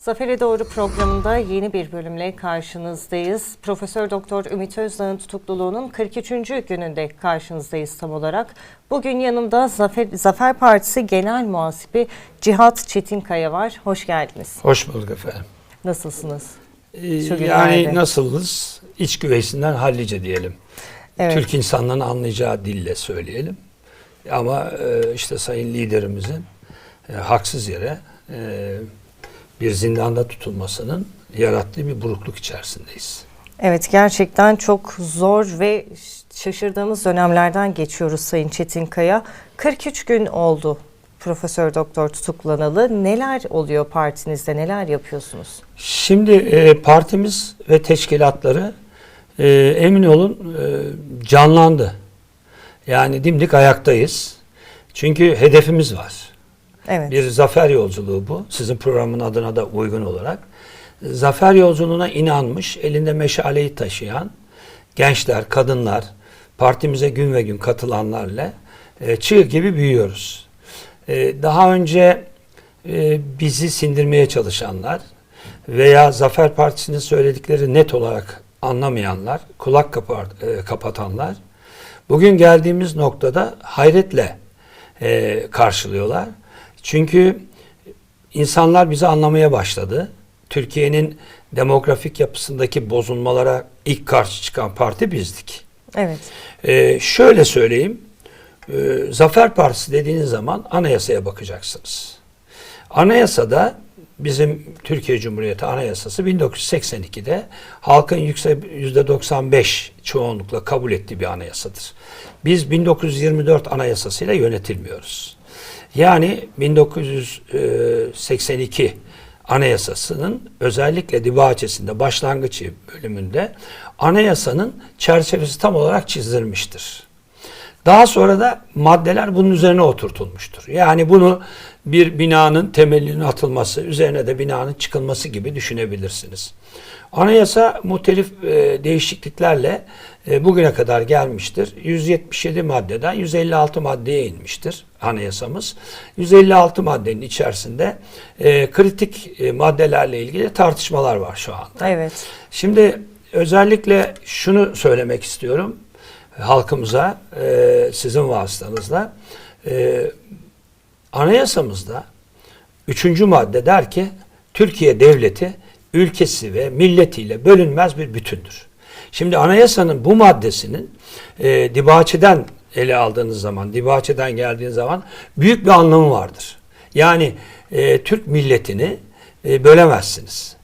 Zafer'e Doğru programında yeni bir bölümle karşınızdayız. Profesör Doktor Ümit Özdağ'ın tutukluluğunun 43. gününde karşınızdayız tam olarak. Bugün yanımda Zafer, Zafer Partisi Genel Muhasibi Cihat Çetinkaya var. Hoş geldiniz. Hoş bulduk efendim. Nasılsınız? Ee, yani nasılız? İç güveysinden hallice diyelim. Evet. Türk insanların anlayacağı dille söyleyelim. Ama e, işte sayın liderimizin e, haksız yere e, bir zindanda tutulmasının yarattığı bir burukluk içerisindeyiz. Evet gerçekten çok zor ve şaşırdığımız dönemlerden geçiyoruz Sayın Çetinkaya. 43 gün oldu Profesör Doktor tutuklanalı. Neler oluyor partinizde? Neler yapıyorsunuz? Şimdi e, partimiz ve teşkilatları e, emin olun e, canlandı. Yani dimdik ayaktayız. Çünkü hedefimiz var. Evet. Bir zafer yolculuğu bu. Sizin programın adına da uygun olarak. Zafer yolculuğuna inanmış, elinde meşaleyi taşıyan gençler, kadınlar, partimize gün ve gün katılanlarla e, çığ gibi büyüyoruz. E, daha önce e, bizi sindirmeye çalışanlar veya Zafer Partisi'nin söyledikleri net olarak anlamayanlar, kulak kapar, e, kapatanlar bugün geldiğimiz noktada hayretle e, karşılıyorlar. Çünkü insanlar bizi anlamaya başladı. Türkiye'nin demografik yapısındaki bozulmalara ilk karşı çıkan parti bizdik. Evet. Ee, şöyle söyleyeyim. Ee, Zafer Partisi dediğiniz zaman anayasaya bakacaksınız. Anayasada bizim Türkiye Cumhuriyeti Anayasası 1982'de halkın yüksek %95 çoğunlukla kabul ettiği bir anayasadır. Biz 1924 Anayasasıyla yönetilmiyoruz. Yani 1982 Anayasası'nın özellikle dibahçesinde başlangıç bölümünde anayasanın çerçevesi tam olarak çizilmiştir. Daha sonra da maddeler bunun üzerine oturtulmuştur. Yani bunu bir binanın temelinin atılması, üzerine de binanın çıkılması gibi düşünebilirsiniz. Anayasa muhtelif e, değişikliklerle e, bugüne kadar gelmiştir. 177 maddeden 156 maddeye inmiştir anayasamız. 156 maddenin içerisinde e, kritik e, maddelerle ilgili tartışmalar var şu anda. Evet. Şimdi özellikle şunu söylemek istiyorum halkımıza e, sizin vasıtanızla. E, anayasamızda üçüncü madde der ki Türkiye devleti ülkesi ve milletiyle bölünmez bir bütündür. Şimdi anayasanın bu maddesinin e, dibaçeden ele aldığınız zaman, dibaçeden geldiğiniz zaman büyük bir anlamı vardır. Yani e, Türk milletini e, bölemezsiniz.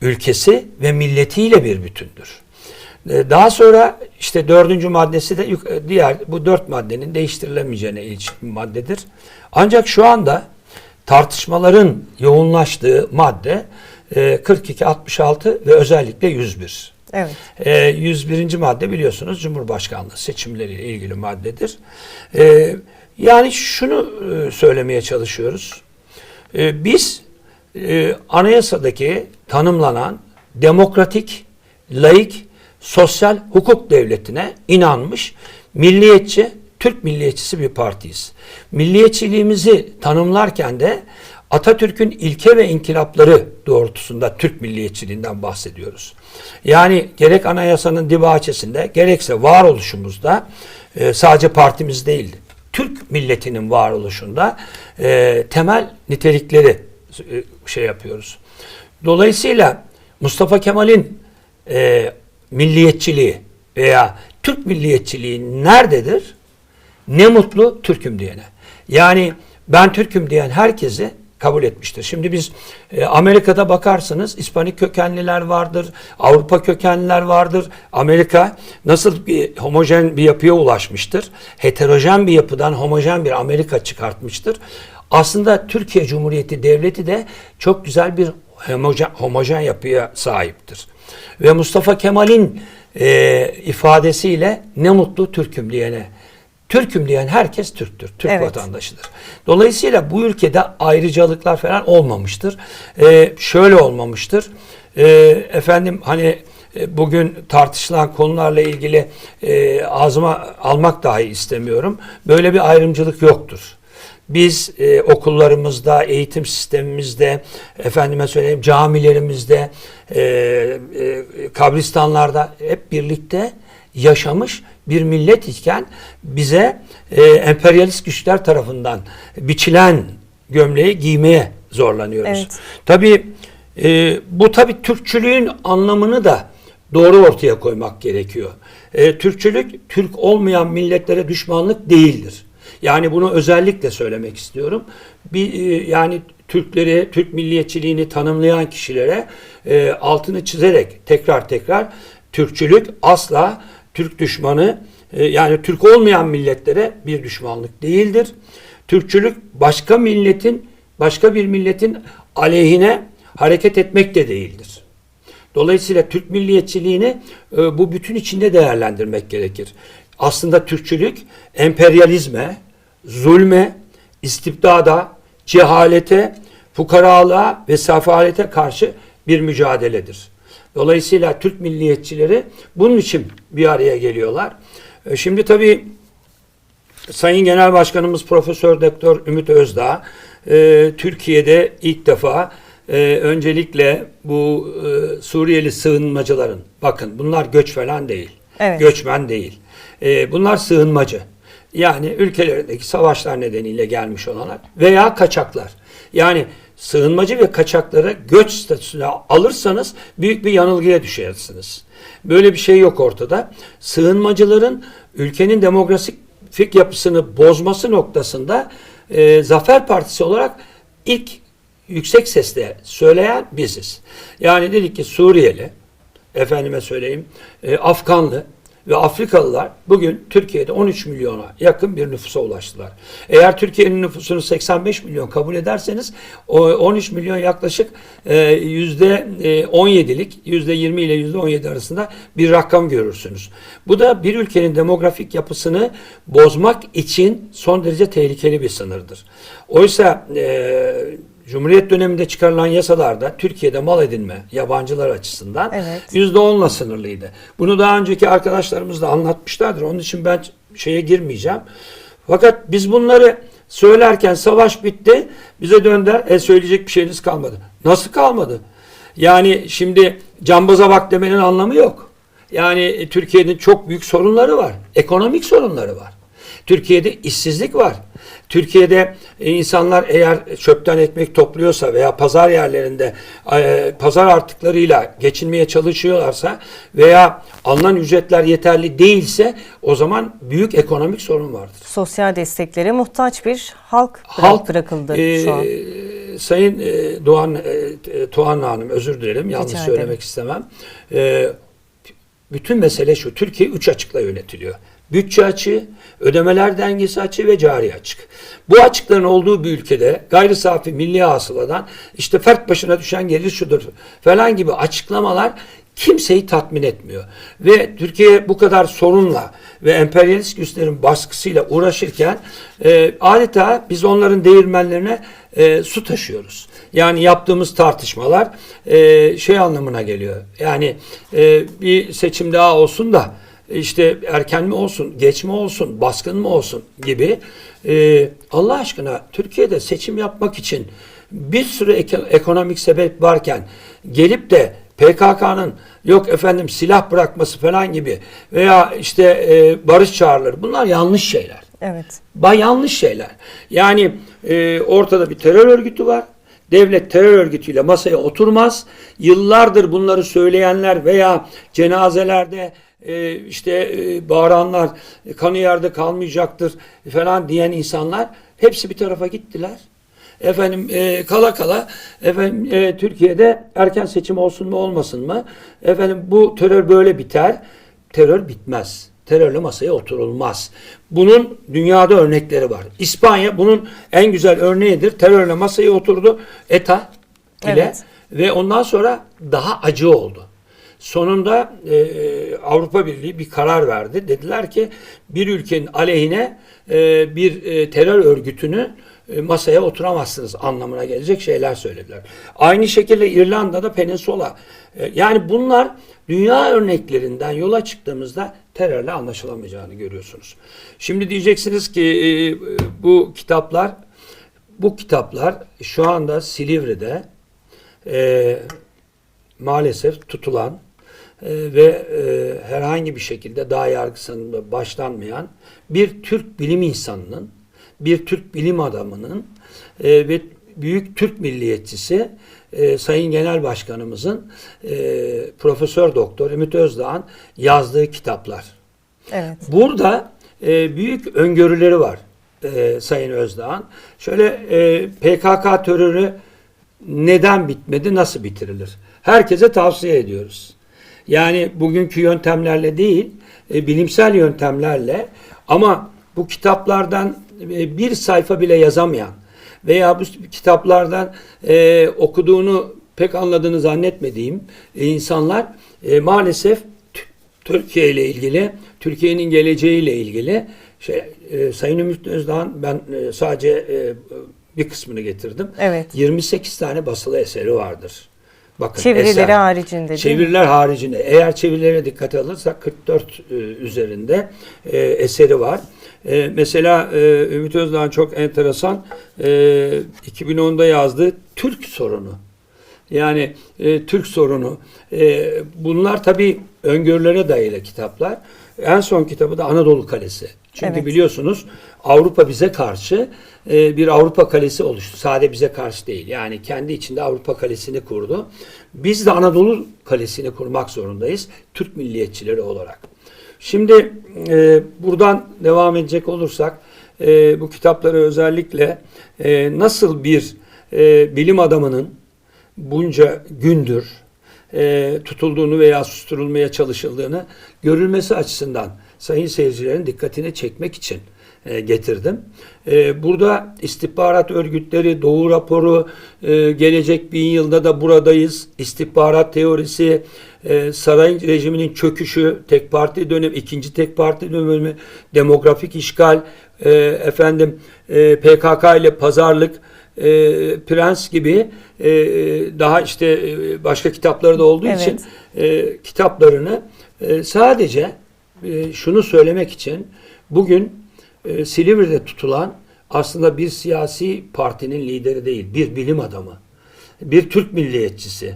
Ülkesi ve milletiyle bir bütündür. E, Daha sonra işte dördüncü maddesi de e, diğer bu dört maddenin değiştirilemeyeceğine ilişkin bir maddedir. Ancak şu anda tartışmaların yoğunlaştığı madde e, 42, 66 ve özellikle 101. Evet. E, 101. madde biliyorsunuz Cumhurbaşkanlığı seçimleriyle ilgili maddedir. E, yani şunu e, söylemeye çalışıyoruz. E, biz e, anayasadaki tanımlanan demokratik, laik, sosyal hukuk devletine inanmış, milliyetçi, Türk milliyetçisi bir partiyiz. Milliyetçiliğimizi tanımlarken de Atatürk'ün ilke ve inkılapları doğrultusunda Türk milliyetçiliğinden bahsediyoruz. Yani gerek anayasanın dibahçesinde gerekse varoluşumuzda e, sadece partimiz değil, Türk milletinin varoluşunda e, temel nitelikleri e, şey yapıyoruz. Dolayısıyla Mustafa Kemal'in e, milliyetçiliği veya Türk milliyetçiliği nerededir? Ne mutlu Türk'üm diyene. Yani ben Türk'üm diyen herkesi kabul etmiştir. Şimdi biz e, Amerika'da bakarsınız İspanik kökenliler vardır, Avrupa kökenliler vardır. Amerika nasıl bir homojen bir yapıya ulaşmıştır? Heterojen bir yapıdan homojen bir Amerika çıkartmıştır. Aslında Türkiye Cumhuriyeti Devleti de çok güzel bir homojen, homojen yapıya sahiptir. Ve Mustafa Kemal'in e, ifadesiyle ne mutlu Türk'üm diyene. Türk'üm diyen herkes Türktür. Türk Evet. vatandaşıdır. Dolayısıyla bu ülkede ayrıcalıklar falan olmamıştır. Ee, şöyle olmamıştır. Ee, efendim hani e, bugün tartışılan konularla ilgili e, ağzıma almak dahi istemiyorum. Böyle bir ayrımcılık yoktur. Biz e, okullarımızda, eğitim sistemimizde, efendime söyleyeyim camilerimizde, e, e, kabristanlarda hep birlikte yaşamış bir millet iken bize e, emperyalist güçler tarafından biçilen gömleği giymeye zorlanıyoruz. Evet. Tabii e, bu tabii Türkçülüğün anlamını da doğru ortaya koymak gerekiyor. E, Türkçülük Türk olmayan milletlere düşmanlık değildir. Yani bunu özellikle söylemek istiyorum. Bir e, yani Türkleri, Türk milliyetçiliğini tanımlayan kişilere e, altını çizerek tekrar tekrar Türkçülük asla Türk düşmanı e, yani Türk olmayan milletlere bir düşmanlık değildir. Türkçülük başka milletin başka bir milletin aleyhine hareket etmek de değildir. Dolayısıyla Türk milliyetçiliğini e, bu bütün içinde değerlendirmek gerekir. Aslında Türkçülük emperyalizme, zulme, istibdada, cehalete, fukaralığa ve sefalete karşı bir mücadeledir. Dolayısıyla Türk milliyetçileri bunun için bir araya geliyorlar. E, Şimdi tabii Sayın Genel Başkanımız Profesör Doktor Ümit Özdağ e, Türkiye'de ilk defa e, öncelikle bu Suriyeli sığınmacıların bakın bunlar göç falan değil. Evet. Göçmen değil. Bunlar sığınmacı. Yani ülkelerindeki savaşlar nedeniyle gelmiş olanlar veya kaçaklar. Yani sığınmacı ve kaçakları göç statüsüne alırsanız büyük bir yanılgıya düşersiniz. Böyle bir şey yok ortada. Sığınmacıların ülkenin demografik yapısını bozması noktasında e, Zafer Partisi olarak ilk yüksek sesle söyleyen biziz. Yani dedik ki Suriyeli, efendime söyleyeyim, e, Afganlı ve Afrikalılar bugün Türkiye'de 13 milyona yakın bir nüfusa ulaştılar. Eğer Türkiye'nin nüfusunu 85 milyon kabul ederseniz o 13 milyon yaklaşık e, yüzde e, 17'lik yüzde 20 ile yüzde 17 arasında bir rakam görürsünüz. Bu da bir ülkenin demografik yapısını bozmak için son derece tehlikeli bir sınırdır. Oysa e, Cumhuriyet döneminde çıkarılan yasalarda Türkiye'de mal edinme yabancılar açısından Evet. %10'la sınırlıydı. Bunu daha önceki arkadaşlarımız da anlatmışlardır. Onun için ben şeye girmeyeceğim. Fakat biz bunları söylerken savaş bitti. Bize döndüler. E söyleyecek bir şeyiniz kalmadı. Nasıl kalmadı? Yani şimdi cambaza bak demenin anlamı yok. Yani e, Türkiye'nin çok büyük sorunları var. Ekonomik sorunları var. Türkiye'de işsizlik var. Türkiye'de insanlar eğer çöpten ekmek topluyorsa veya pazar yerlerinde e, pazar artıklarıyla geçinmeye çalışıyorlarsa veya alınan ücretler yeterli değilse o zaman büyük ekonomik sorun vardır. Sosyal desteklere muhtaç bir halk, Halk bırakıldı e, şu an. Sayın e, Doğan e, Tuğan Hanım özür dilerim yanlış söylemek istemem. E, bütün mesele şu. Türkiye üç açıkla yönetiliyor. Bütçe açığı, ödemeler dengesi açığı ve cari açık. Bu açıkların olduğu bir ülkede gayri safi milli hasıladan işte fert başına düşen gelir şudur falan gibi açıklamalar kimseyi tatmin etmiyor. Ve Türkiye bu kadar sorunla ve emperyalist güçlerin baskısıyla uğraşırken e, adeta biz onların değirmenlerine e, su taşıyoruz. Yani yaptığımız tartışmalar e, şey anlamına geliyor. Yani e, bir seçim daha olsun da işte erken mi olsun, geç mi olsun, baskın mı olsun gibi e, Allah aşkına Türkiye'de seçim yapmak için bir sürü eko- ekonomik sebep varken gelip de PKK'nın yok efendim silah bırakması falan gibi veya işte e, barış çağrıları bunlar yanlış şeyler. Evet. Ba yanlış şeyler. Yani e, ortada bir terör örgütü var. Devlet terör örgütüyle masaya oturmaz. Yıllardır bunları söyleyenler veya cenazelerde e, işte e, bağıranlar e, kanı yerde kalmayacaktır falan diyen insanlar hepsi bir tarafa gittiler. Efendim e, kala kala efendim e, Türkiye'de erken seçim olsun mu olmasın mı? Efendim bu terör böyle biter. Terör bitmez. Terörle masaya oturulmaz. Bunun dünyada örnekleri var. İspanya bunun en güzel örneğidir. Terörle masaya oturdu. ETA ile Evet. ve ondan sonra daha acı oldu. Sonunda e, Avrupa Birliği bir karar verdi. Dediler ki bir ülkenin aleyhine e, bir e, terör örgütünü e, masaya oturamazsınız anlamına gelecek şeyler söylediler. Aynı şekilde İrlanda'da Peninsula. E, yani bunlar dünya örneklerinden yola çıktığımızda terörle anlaşılamayacağını görüyorsunuz. Şimdi diyeceksiniz ki e, bu kitaplar bu kitaplar şu anda Silivri'de e, maalesef tutulan ve e, herhangi bir şekilde daha yargısında başlanmayan bir Türk bilim insanının, bir Türk bilim adamının e, ve büyük Türk milliyetçisi e, Sayın Genel Başkanımızın e, Profesör Doktor Ümit Özdağ'ın yazdığı kitaplar. Evet. Burada e, büyük öngörüleri var e, Sayın Özdağ'ın. Şöyle e, PKK terörü neden bitmedi, nasıl bitirilir? Herkese tavsiye ediyoruz. Yani bugünkü yöntemlerle değil, e, bilimsel yöntemlerle ama bu kitaplardan e, bir sayfa bile yazamayan veya bu kitaplardan e, okuduğunu pek anladığını zannetmediğim e, insanlar e, maalesef Tü- Türkiye ile ilgili, Türkiye'nin geleceğiyle ilgili şey e, Sayın Ümit Özdağ'ın ben e, sadece e, bir kısmını getirdim. Evet. 28 tane basılı eseri vardır. Bakın Çevirileri eser. haricinde değil mi? Çeviriler haricinde. Eğer çevirilere dikkate alırsak 44 e, üzerinde e, eseri var. E, mesela e, Ümit Özdağ'ın çok enteresan e, 2010'da yazdığı Türk sorunu. Yani e, Türk sorunu. E, bunlar tabii öngörülere dayalı kitaplar. En son kitabı da Anadolu Kalesi. Çünkü Evet. biliyorsunuz Avrupa bize karşı e, bir Avrupa Kalesi oluştu. Sade bize karşı değil. Yani kendi içinde Avrupa Kalesi'ni kurdu. Biz de Anadolu Kalesi'ni kurmak zorundayız. Türk milliyetçileri olarak. Şimdi e, buradan devam edecek olursak e, bu kitapları özellikle e, nasıl bir e, bilim adamının bunca gündür e, tutulduğunu veya susturulmaya çalışıldığını görülmesi açısından sayın seyircilerin dikkatini çekmek için e, getirdim. E, burada istihbarat örgütleri, Doğu raporu, e, gelecek bin yılda da buradayız, istihbarat teorisi, e, saray rejiminin çöküşü, tek parti dönemi, ikinci tek parti dönemi, demografik işgal, e, efendim e, PKK ile pazarlık, e, Prens gibi e, daha işte e, başka kitapları da olduğu Evet. için e, kitaplarını e, sadece e, şunu söylemek için bugün e, Silivri'de tutulan aslında bir siyasi partinin lideri değil, bir bilim adamı, bir Türk milliyetçisi.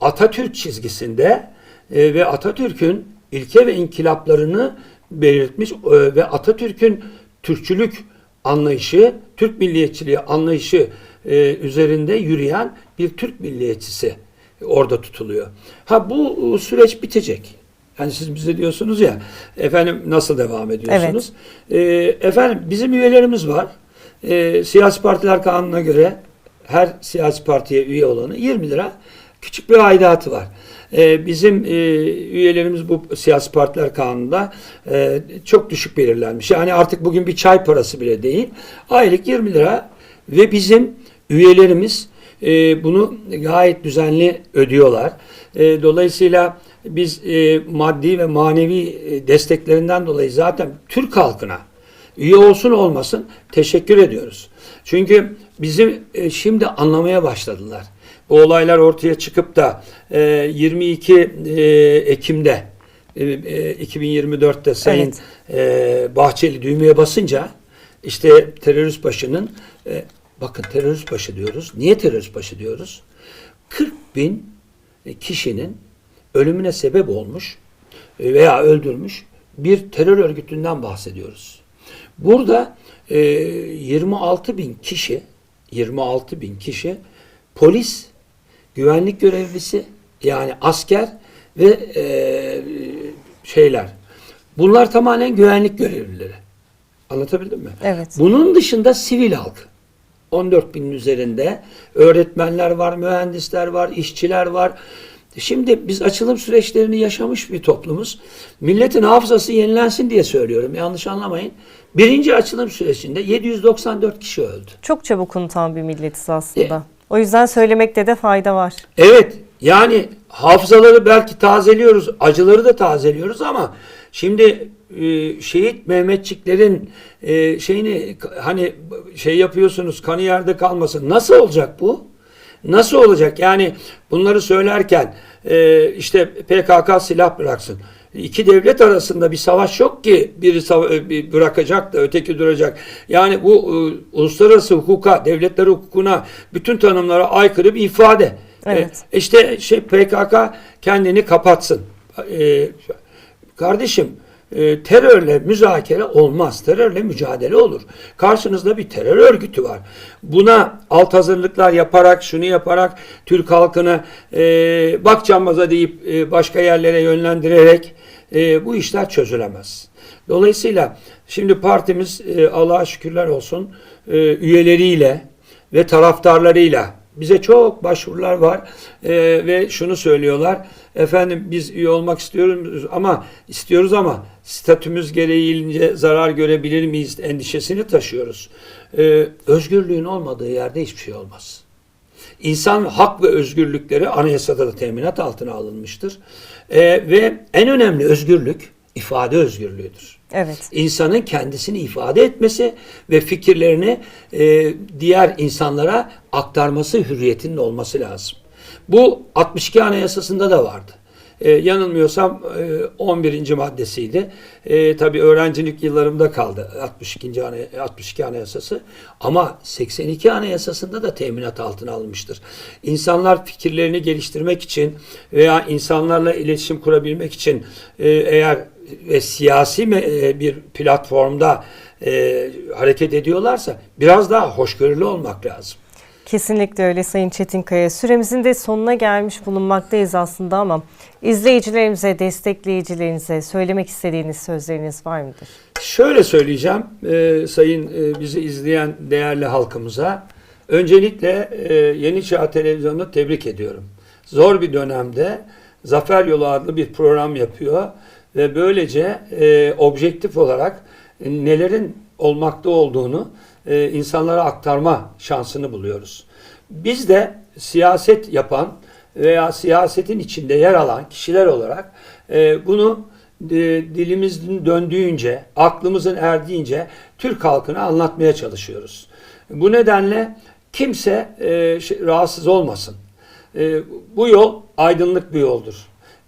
Atatürk çizgisinde e, ve Atatürk'ün ilke ve inkılaplarını belirtmiş e, ve Atatürk'ün Türkçülük anlayışı, Türk milliyetçiliği anlayışı e, üzerinde yürüyen bir Türk milliyetçisi orada tutuluyor. Ha bu süreç bitecek. Yani siz bize diyorsunuz ya efendim nasıl devam ediyorsunuz? E, efendim bizim üyelerimiz var. E, siyasi partiler kanununa göre her siyasi partiye üye olanı 20 lira küçük bir aidatı var. E, bizim e, üyelerimiz bu siyasi partiler kanununda e, çok düşük belirlenmiş. Yani artık bugün bir çay parası bile değil. Aylık 20 lira ve bizim üyelerimiz e, bunu gayet düzenli ödüyorlar. Dolayısıyla biz maddi ve manevi desteklerinden dolayı zaten Türk halkına üye olsun olmasın teşekkür ediyoruz. Çünkü bizim şimdi anlamaya başladılar. Bu olaylar ortaya çıkıp da e, 22 e, Ekim'de e, e, 2024'te Sayın e, Bahçeli düğmeye basınca işte terörist başının e, bakın terörist başı diyoruz. Niye terörist başı diyoruz? 40 bin kişinin ölümüne sebep olmuş e, veya öldürmüş bir terör örgütünden bahsediyoruz. Burada e, 26 bin kişi 26 bin kişi polis, güvenlik görevlisi yani asker ve e, şeyler. Bunlar tamamen güvenlik görevlileri. Anlatabildim mi? Evet. Bunun dışında sivil halk. 14 binin üzerinde öğretmenler var, mühendisler var, işçiler var. Şimdi biz açılım süreçlerini yaşamış bir toplumuz. Milletin hafızası yenilensin diye söylüyorum. Yanlış anlamayın. Birinci açılım sürecinde 794 kişi öldü. Çok çabuk unutan bir milletiz aslında. E- O yüzden söylemekte de fayda var. Evet yani hafızaları belki tazeliyoruz, acıları da tazeliyoruz ama şimdi e, şehit Mehmetçiklerin e, şeyini hani şey yapıyorsunuz kanı yerde kalmasın. Nasıl olacak bu? Nasıl olacak? Yani bunları söylerken e, işte PKK silah bıraksın. İki devlet arasında bir savaş yok ki biri e, bırakacak da öteki duracak. Yani bu e, uluslararası hukuka, devletler hukukuna, bütün tanımlara aykırı bir ifade. Evet. E, işte şey PKK kendini kapatsın. E, kardeşim e, terörle müzakere olmaz. Terörle mücadele olur. Karşınızda bir terör örgütü var. Buna alt hazırlıklar yaparak, şunu yaparak Türk halkını e, bak cambaza deyip e, başka yerlere yönlendirerek e, bu işler çözülemez. Dolayısıyla şimdi partimiz e, Allah'a şükürler olsun e, üyeleriyle ve taraftarlarıyla bize çok başvurular var E, ve şunu söylüyorlar efendim biz üye olmak istiyoruz ama istiyoruz ama statümüz gereğince zarar görebilir miyiz endişesini taşıyoruz. E, özgürlüğün olmadığı yerde hiçbir şey olmaz. İnsan hak ve özgürlükleri anayasada da teminat altına alınmıştır. E, ve en önemli özgürlük ifade özgürlüğüdür. Evet. İnsanın kendisini ifade etmesi ve fikirlerini e, diğer insanlara aktarması hürriyetinin olması lazım. Bu 62 Anayasası'nda da vardı. E, yanılmıyorsam e, 11. maddesiydi. E, tabii öğrencilik yıllarımda kaldı 62. Anay 62 Anayasası. Ama 82 Anayasası'nda da teminat altına alınmıştır. İnsanlar fikirlerini geliştirmek için veya insanlarla iletişim kurabilmek için e, eğer ve siyasi e, bir platformda e, hareket ediyorlarsa biraz daha hoşgörülü olmak lazım. Kesinlikle öyle Sayın Çetinkaya. Süremizin de sonuna gelmiş bulunmaktayız aslında ama izleyicilerimize, destekleyicilerinize söylemek istediğiniz sözleriniz var mıdır? Şöyle söyleyeceğim e, sayın e, bizi izleyen değerli halkımıza. Öncelikle e, Yeni Çağ Televizyonu'nu tebrik ediyorum. Zor bir dönemde Zafer Yolu adlı bir program yapıyor ve böylece e, objektif olarak e, nelerin olmakta olduğunu e, insanlara aktarma şansını buluyoruz. Biz de siyaset yapan veya siyasetin içinde yer alan kişiler olarak e, bunu e, dilimizin döndüğünce, aklımızın erdiğince Türk halkına anlatmaya çalışıyoruz. Bu nedenle kimse e, şey- rahatsız olmasın. E, bu yol aydınlık bir yoldur.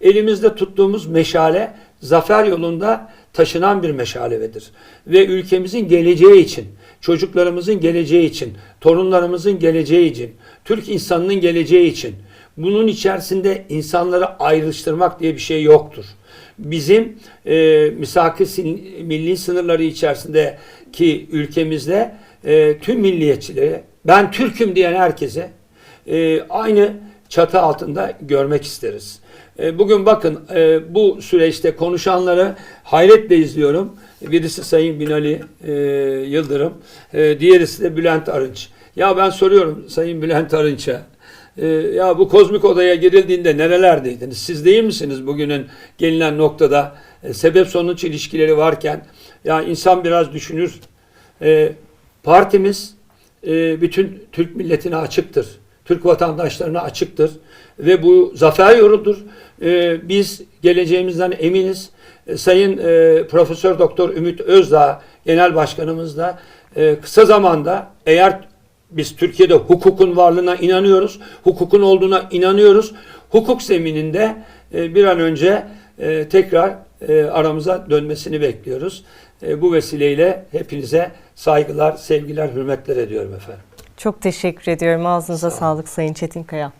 Elimizde tuttuğumuz meşale zafer yolunda taşınan bir meşalevedir. Ve ülkemizin geleceği için, çocuklarımızın geleceği için, torunlarımızın geleceği için, Türk insanının geleceği için bunun içerisinde insanları ayrıştırmak diye bir şey yoktur. Bizim e, misaki milli sınırları içerisindeki ülkemizde e, tüm milliyetçilere, ben Türk'üm diyen herkese e, aynı çatı altında görmek isteriz. E, bugün bakın e, bu süreçte konuşanları hayretle izliyorum. Birisi Sayın Binali e, Yıldırım, diğerisi de Bülent Arınç. Ya ben soruyorum Sayın Bülent Arınç'a, ya bu kozmik odaya girildiğinde nerelerdeydiniz? Siz değil misiniz bugünün gelinen noktada sebep sonuç ilişkileri varken? Ya insan biraz düşünür. Partimiz bütün Türk milletine açıktır. Türk vatandaşlarına açıktır. Ve bu zafer yoludur. E, biz geleceğimizden eminiz. E, Sayın e, Profesör Doktor Ümit Özdağ Genel Başkanımız da e, kısa zamanda eğer biz Türkiye'de hukukun varlığına inanıyoruz, hukukun olduğuna inanıyoruz. Hukuk zemininde e, bir an önce e, tekrar e, aramıza dönmesini bekliyoruz. E, bu vesileyle hepinize saygılar, sevgiler, hürmetler ediyorum efendim. Çok teşekkür ediyorum. Ağzınıza Sağ sağlık Sayın Çetinkaya.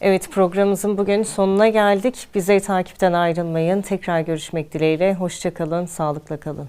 Evet programımızın bugün sonuna geldik. Bize takipten ayrılmayın. Tekrar görüşmek dileğiyle. Hoşçakalın, sağlıkla kalın.